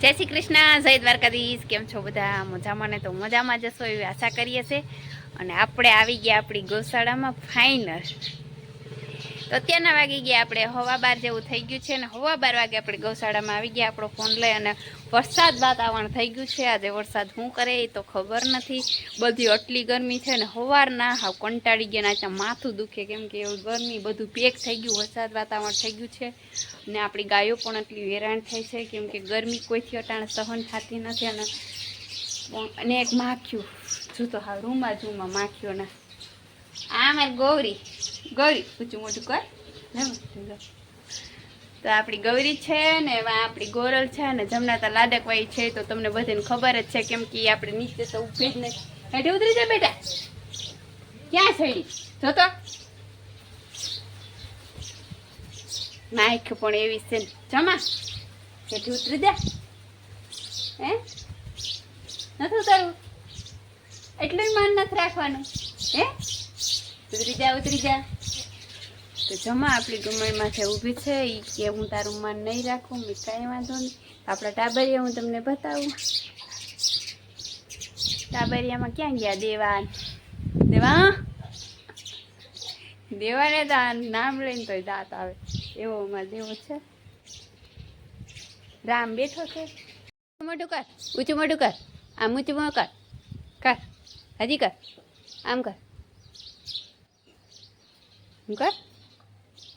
જય શ્રી કૃષ્ણ, જય દ્વારકાધીશ. કેમ છો બધા? મજામાં ને તો મજામાં જશો એવી આશા કરીએ છીએ. અને આપણે આવી ગયા આપણી ગૌશાળામાં ફાઇનલ તો અત્યારના વાગી ગયા આપણે હવા બાર જેવું થઈ ગયું છે અને હવા બાર વાગે આપણે ગૌશાળામાં આવી ગયા, આપણો ફોન લઈ અને વરસાદ વાતાવરણ થઈ ગયું છે. આજે વરસાદ શું કરે એ તો ખબર નથી. બધી આટલી ગરમી છે ને સવારના હાવ કંટાળી ગયા ને આ માથું દુખે કેમ કે એવું ગરમી બધું પેક થઈ ગયું, વરસાદ વાતાવરણ થઈ ગયું છે ને આપણી ગાયો પણ એટલી વેરાણ થાય છે કેમ કે ગરમી કોઈથી અટાણે સહન થતી નથી અને અને એક માખ્યું જૂતો હા રૂમમાં જૂમાં માખ્યોના આ મારી ગૌરી ગૌરી ઊંચું મોટું કર. તો આપણી ગૌરી છે ને એમાં આપણી ગોરલ છે ને જમનાતા લાડકવાઈ છે તો તમને બધાને ખબર જ છે કેમ કે આપણે નીચે તો ઊભી જ નહીં. હેઠે ઉતરી જા બેટા. ક્યાં છેડી જો તો. નાખ પણ એવી છે ને. જમા. હેઠે ઉતરી જા. હે? નથી ઉતારવું? એટલું માન નથી રાખવાનું. હે? ઉતરી જા ઉતરી જા. તો જમા આપણી ડુમણ માથે ઊભી છે. એ કે હું તારું મન નહીં રાખું, મેં કાંઈ વાંધો નહીં. આપણા ટાબરિયા હું તમને બતાવું. ટાબરિયામાં ક્યાં ગયા, દેવાન? દેવા દેવાને તો નામ લઈને તોય દાંત આવે. એવો અમારો દેવો છે. રામ બેઠો છે. મોટું કર, ઊંચું મોટું કર. આમ ઊંચું મોટું કર. કર. હજી કર. આમ કર. હું કર.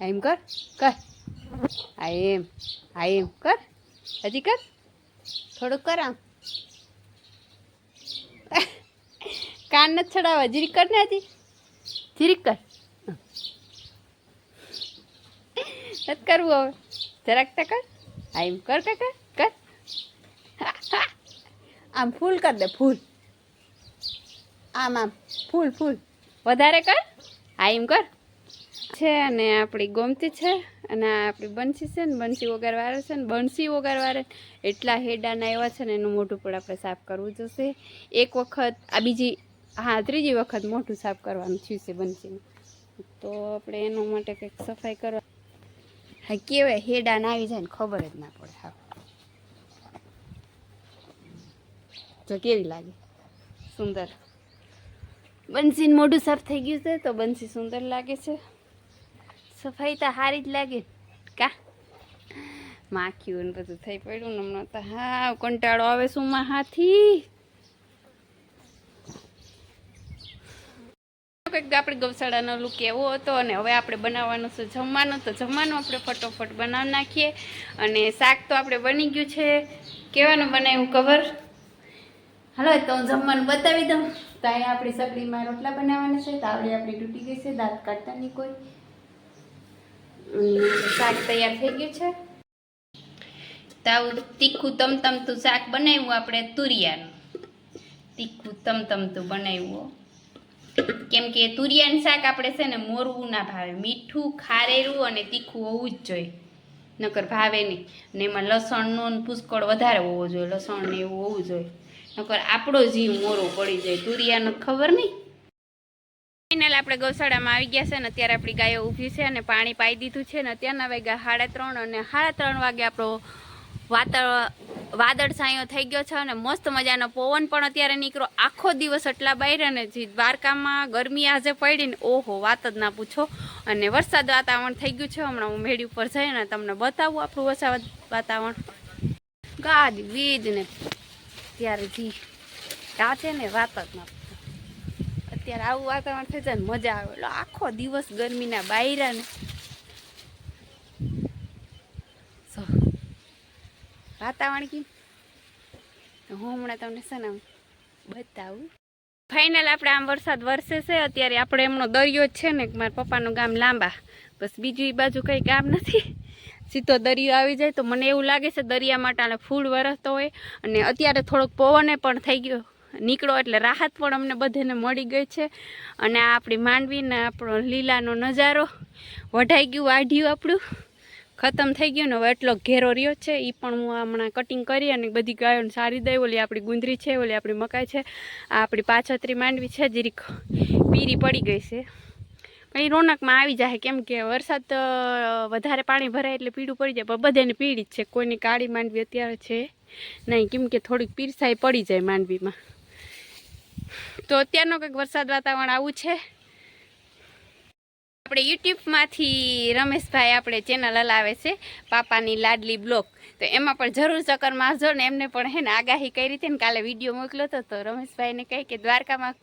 એમ કર કર. આ એમ આ એમ કર. હજી કર. થોડુંક કર આમ. કાન નથી ચડાવવા. જીરીક કર ને હજી. જીરીક કર. નથી કરવું હવે. જરાક તો કર. આ એમ કર કાકા કર. આમ ફૂલ કર દે ફૂલ. આમ આમ. ફૂલ ફૂલ. વધારે કર. આ એમ કર. છે અને આપણી ગોમતી છે અને આ આપણી બંસી છે ને બંસી ઓગારવાળે છે ને બંસી ઓગારવાળે એટલા હેડાના એવા છે ને એનું મોઢું પણ આપણે સાફ કરવું જોશે. એક વખત, આ બીજી, હા, ત્રીજી વખત મોઢું સાફ કરવાનું થયું છે બંસીનું. તો આપણે એના માટે કંઈક સફાઈ કરવા. હા, કેવાય, હેડાના આવી જાય ને ખબર જ ના પડે, હા. તો કેવી લાગે? સુંદર. બંસીનું મોઢું સાફ થઈ ગયું છે તો બંસી સુંદર લાગે છે. સફાઈ તો સારી જ લાગે. કા? માખ્યું ને બધું થઈ પડ્યું હમણાં તો હા કંટાળો આવે શું માં હાથી. કંઈક આપણે ગૌશાળાનો લુક એવો હતો અને હવે આપણે બનાવવાનું છે જમવાનું. તો જમવાનું આપણે ફટોફટ બનાવી નાખીએ. અને શાક તો આપણે બની ગયું છે. કેવાનું બનાવ્યું કવર? હાલો તો હું જમવાનું બતાવી દઉં. તો અહીંયા આપણી સગડીમાં રોટલા બનાવવાના છે. તાવડી આપણી તૂટી ગઈ છે. દાંત કાઢતા નહીં કોઈ. શાક તૈયાર થઈ ગયું છે. તાવ તીખું તમતમતું શાક બનાવ્યું આપણે તુરિયાનું. તીખું તમતમતું બનાવ્યું. કેમ કે તુરિયાનું શાક આપણે છે ને મોરવું ના ભાવે. મીઠું ખારેરું અને તીખું હોવું જ જોઈએ. નકર ભાવે નહીં. ને એમાં લસણનો પુષ્કળ વધારે હોવો જોઈએ. લસણ ને એવું હોવું જોઈએ. નકર આપણો જીવ મોરો પડી જાય. તુરિયાનો ખબર નહીં? ફાઇનલ આપણે ગૌશાળામાં આવી ગયા છે ને અત્યારે આપણી ગાયો ઊભી છે અને પાણી પાઈ દીધું છે ને અત્યારના વાગ્યા સાડા ત્રણ અને સાડા ત્રણ વાગે આપણો વાતાવરણ વાદળ છાંયો થઈ ગયો છે અને મસ્ત મજાનો પવન પણ અત્યારે નીકળો આખો દિવસ એટલા બહાર ને જે દ્વારકામાં ગરમી આજે પડી ને, ઓહો, વાત જ ના પૂછો. અને વરસાદ વાતાવરણ થઈ ગયું છે, હમણાં હું મેળી ઉપર જઈને તમને બતાવું આપણું વરસાદ વાતાવરણ. ગાજ વીજ ને ત્યારે જી આ છે ને વાત જ ના અત્યારે આવું વાતાવરણ થઈ જાય ને મજા આવે. એટલે આખો દિવસ ગરમીના બાયરા ને વાતાવરણ કી હું હમણાં તમને છે બતાવું. ફાઇનલ આપણે આમ વરસાદ વરસે છે, અત્યારે આપણે એમનો દરિયો જ છે ને મારા પપ્પાનું ગામ લાંબા. બસ બીજું બાજુ કંઈ ગામ નથી. સીધો દરિયો આવી જાય તો મને એવું લાગે છે દરિયા માટે ફૂલ વરસતો હોય. અને અત્યારે થોડોક પવને પણ થઈ ગયો. નીકળો એટલે રાહત પણ અમને બધાને મળી ગઈ છે. અને આપણી માંડવીને આપણો લીલાનો નજારો વઢાઈ ગયું, વાઢ્યું આપણું. ખતમ થઈ ગયું ને હવે એટલો ઘેરો રહ્યો છે. એ પણ હું હમણાં કટિંગ કરી અને બધી ગાયોને સારી દઈ. ઓલી આપણી ગુંદરી છે, ઓલી આપણી મકાઈ છે. આ આપણી પાછતરી માંડવી છે જીરીક પીરી પડી ગઈ છે. પણ રોનકમાં આવી જાય કેમ કે વરસાદ વધારે પાણી ભરાય એટલે પીળું પડી જાય. પણ બધાને પીળી જ છે. કોઈની કાળી માંડવી અત્યારે છે નહીં. કેમ કે થોડીક પીરસાઈ પડી જાય માંડવીમાં. તો અત્યારનો કંઈક વરસાદ વાતાવરણ આવું છે. આપણે યુટ્યુબમાંથી રમેશભાઈ આપણે ચેનલ હલાવે છે, પાપાની લાડલી બ્લોગ. તો એમાં પણ જરૂર ચક્કર મારજો ને એમને પણ હે ને આગાહી કરી હતી ને કાલે વીડિયો મોકલ્યો હતો, તો રમેશભાઈને કહે કે દ્વારકામાં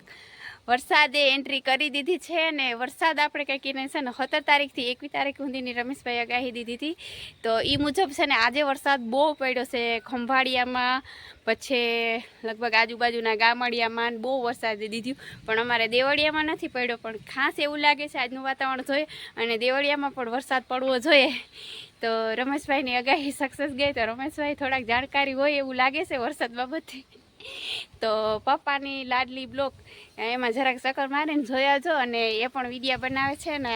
વરસાદે એન્ટ્રી કરી દીધી છે ને વરસાદ આપણે કંઈક એને છે ને? સત્તર તારીખથી એકવીસ તારીખ સુધીની રમેશભાઈ આગાહી દીધી હતી. તો એ મુજબ છે ને, આજે વરસાદ બહુ પડ્યો છે ખંભાળિયામાં, પછી લગભગ આજુબાજુના ગામડિયામાં બહુ વરસાદ દીધું. પણ અમારે દેવળિયામાં નથી પડ્યો, પણ ખાસ એવું લાગે છે આજનું વાતાવરણ જોઈએ. અને દેવળિયામાં પણ વરસાદ પડવો જોઈએ. તો રમેશભાઈની આગાહી સક્સેસ ગઈ, તો રમેશભાઈ થોડાક જાણકારી હોય એવું લાગે છે વરસાદ બાબતે? તો પપ્પાની લાડલી બ્લોક, એમાં જરાક ચક્કર મારીને જોયા જો અને એ પણ વિડીયા બનાવે છે ને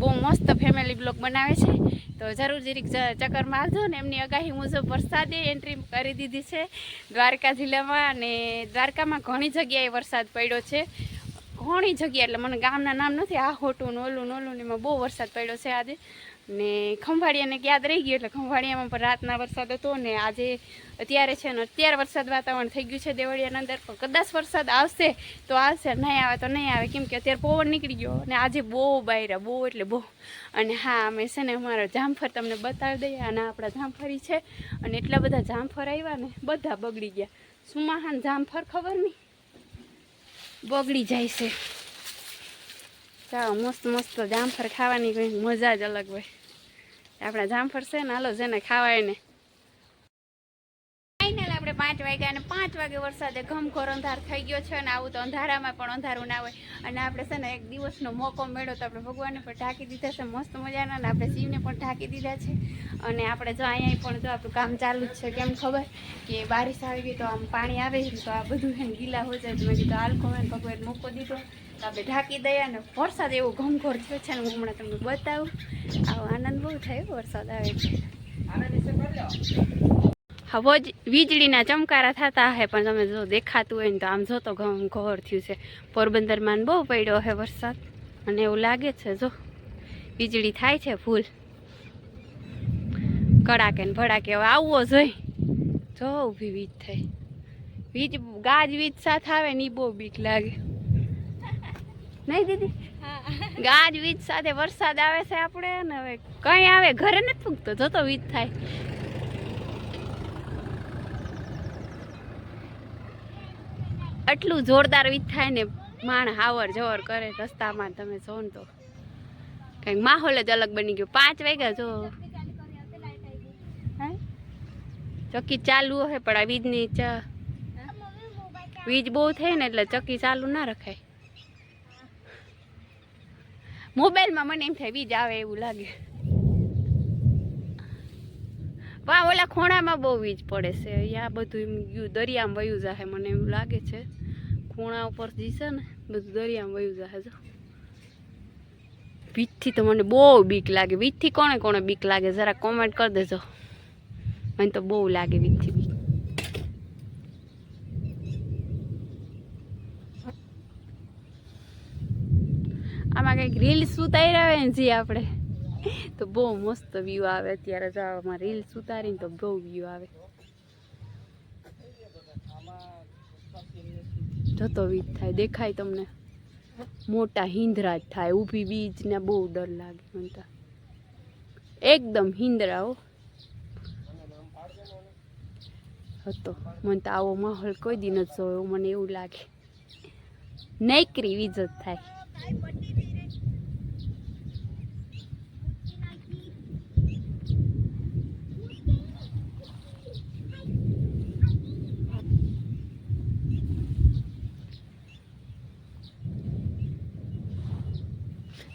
બહુ મસ્ત ફેમિલી બ્લોક બનાવે છે. તો જરૂર જરીક ચક્કર મારજો ને એમની આગાહી મુજબ વરસાદે એન્ટ્રી કરી દીધી છે દ્વારકા જિલ્લામાં અને દ્વારકામાં ઘણી જગ્યાએ વરસાદ પડ્યો છે. ઘણી જગ્યા એટલે મને ગામના નામ નથી, આ હોટું નોલું નોલું ને એમાં બહુ વરસાદ પડ્યો છે આજે. ને ખંભાળિયાને યાદ રહી ગયું એટલે ખંભાળિયામાં પણ રાતના વરસાદ હતો ને આજે અત્યારે છે ને અત્યારે વરસાદ વાતાવરણ થઈ ગયું છે દેવળિયાના અંદર. પણ કદાચ વરસાદ આવશે તો આવશે, નહીં આવે તો નહીં આવે. કેમ કે અત્યારે પવન નીકળી ગયો અને આજે બહુ બાયરા બહુ એટલે બહુ. અને હા, અમે છે ને અમારો જામફળ તમને બતાવી દઈએ. અને આપણા જામફળી છે અને એટલા બધા જામફળ આવ્યા ને, બધા બગડી ગયા. સુમાહાન જામફળ ખબર નહીં? બગડી જાય છે. ચાલો મસ્ત મસ્ત જામફળ ખાવાની કંઈક મજા જ અલગ હોય. આપણા જામફળ છે ને, હાલો, જેને ખાવાય ને પાંચ વાગ્યા અને પાંચ વાગે વરસાદે ઘમઘોર અંધાર થઈ ગયો છે અને આવું તો અંધારામાં પણ અંધારું ના હોય. અને આપણે છે ને એક દિવસનો મોકો મેળો તો આપણે ભગવાનને પણ ઢાંકી દીધા છે મસ્ત મજાના. અને આપણે શિવને પણ ઢાંકી દીધા છે. અને આપણે જો અહીંયા પણ જો આપણું કામ ચાલુ જ છે કેમ ખબર? કે બારિશ આવી ગઈ તો આમ પાણી આવે તો આ બધું એને ગીલા હો જાય તો મેં કીધું હાલ કોમે ભગવાન મોકો દીધો. તો આપણે ઢાંકી દઈએ અને વરસાદ એવો ઘમઘોર થયો છે ને હું હમણાં તમને બતાવું. આવો આનંદ બહુ થયો વરસાદ આવે છે હવે જ વીજળીના ચમકારા થતા હે, પણ તમે જો દેખાતું હોય ને તો આમ જો તો ઘોર થયું છે. પોરબંદરમાં બહુ પડ્યો હે વરસાદ, અને એવું લાગે છે, જો. વીજળી થાય છે ફૂલ. કડાકે ને ભડાકે હવે આવવો જોઈ જો ઊભી વીજ થઈ. વીજ, ગાજ વીજ સાથે આવે ને એ બહુ બીક લાગે. નહીં દીદી? ગાજ વીજ સાથે વરસાદ આવે છે આપણે ને હવે કઈ આવે, ઘરે નથી પૂગતો જોતો વીજ થાય. આટલું જોરદાર વીજ થાય ને માણ હાવર જવર કરે રસ્તામાં તમે જો ને તો. કંઈક માહોલ જ અલગ બની ગયો. પાંચ વાગ્યા જો? ચક્કી ચાલુ હોય પણ આ વીજની ચ વીજ બહુ થઈ ને એટલે ચક્કી ચાલુ ના રખાય. મોબાઈલમાં મને એમ થાય વીજ આવે એવું લાગે. વા ઓલા ખોણામાં બહુ વીજ પડે છે. અહીંયા બધું એમ ગયું, દરિયામાં વયું જાહે મને એવું લાગે છે. ખૂણા ઉપર છે ને, બધું દરિયામાં વયું જાય જો. વીજથી તો મને બહુ બીક લાગે. વીજથી કોને કોને બીક લાગે? જરા કોમેન્ટ કરી દેજો. મને તો બહુ લાગે વીજથી બીક. આમાં કંઈક રીલ્સ સુતારી આવે ને જે આપણે. તો બહુ મસ્ત વ્યૂ આવે. અત્યારે જો આમાં રીલ્સ ઉતારીને તો બહુ વ્યૂ આવે. જતો વીજ થાય, દેખાય તમને. મોટા હિંદરા જ થાય, ઊભી બીજ ને બહુ ડર લાગે મને એકદમ હિંદરા હો. હતો. મને તો આવો માહોલ કોઈ દી નથી જોયો, મને એવું લાગે. નૈકરી વીજ જ થાય.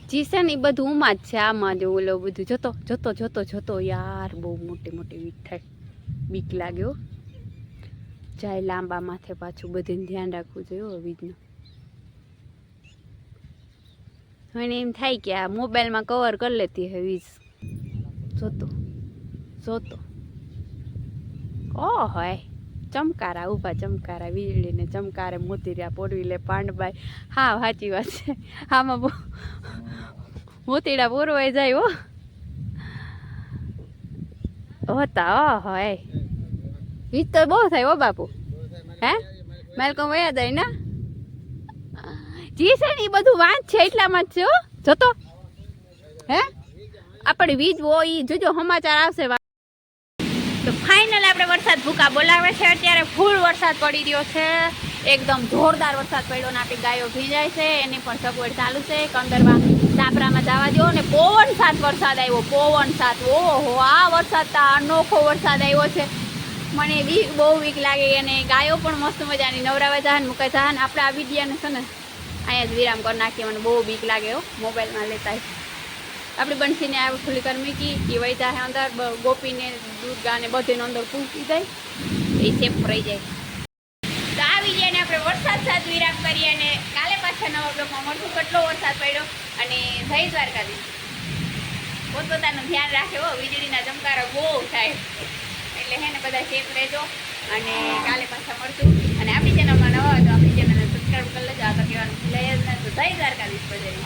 જી છે ને એ બધું ઉમાં જ છે, આમાં જ ઓલો બધું. જતો જતો, જોતો જોતો યાર, બહુ મોટી મોટી થાય. બીક લાગ્યો જાય લાંબા માથે પાછું, બધીને ધ્યાન રાખવું જોઈએ વીજનું મને એમ થાય કે આ મોબાઈલમાં કવર કરી લેતી હે વીજ જોતો જોતો. ઓ હોય. ચમકારા, ઊભા ચમકારા, વીજળીને ચમકારે મોતીરિયા પોરવી લે પાંડબાઈ હા, સાચી વાત છે. આમાં મોતીડા પોરવાઈ જાય હો. હોતા ઓ હોય. વીજ તો બહુ થાય હો, બાપુ. હે? મેલકોમ વયા જાય ને? જી છે ને એ બધું વાંચ છે, એટલામાં જ છે, હો. જોતો? હે? આપણે વીજ હોય જોજો, સમાચાર આવશે વા- તો ફાઇનલ આપણે બોલાવે છે. અત્યારે ફૂલ વરસાદ પડી રહ્યો છે. એકદમ જોરદાર વરસાદ પડ્યો ને આપણી ગાયો ભીંજાય છે. એની પણ સગવડ ચાલુ છે. કંદરમાં સાપરામાં જવા દો ને પવન સાથ વરસાદ આવ્યો. પવન સાથ. ઓહો, આ વરસાદ તો અનોખો વરસાદ આવ્યો છે. મને વીક બહુ વીક લાગે અને ગાયો પણ મસ્ત મજાની નવરાવા જહાન મૂકે જહાન. આપણે આ વિડીયાને છે ને, અહીંયા જ વિરામ કરી નાખીએ. મને બહુ બીક લાગે હો, મોબાઈલમાં લેતા આપણી બંસીને આ ખુલ્લી કરી મૂકી, એ જાય અંદર ગોપીને, દુર્ગાને બધીને અંદર પૂકી જાય એ સેફ રહી જાય. તો આ વિડીયોને આપણે વરસાદ સાથ વિરામ કરીએ અને કાલે પાછા નવા બ્લોકમાં મળશું. કેટલો વરસાદ પડ્યો અને જય દ્વારકાધીશ. પોતપોતાનું ધ્યાન રાખે હો, વીજળીના ચમકારા બહુ થાય. એટલે હે ને બધા સેફ રહેજો અને કાલે પાછા મળશું. અને આપણી ચેનલમાં નવા હોય તો આપણી ચેનલને સબસ્ક્રાઈબ કરી લેજો. આ તો કહેવાનું ભૂલાય જ ના. તો જય દ્વારકાધીશ બધાને.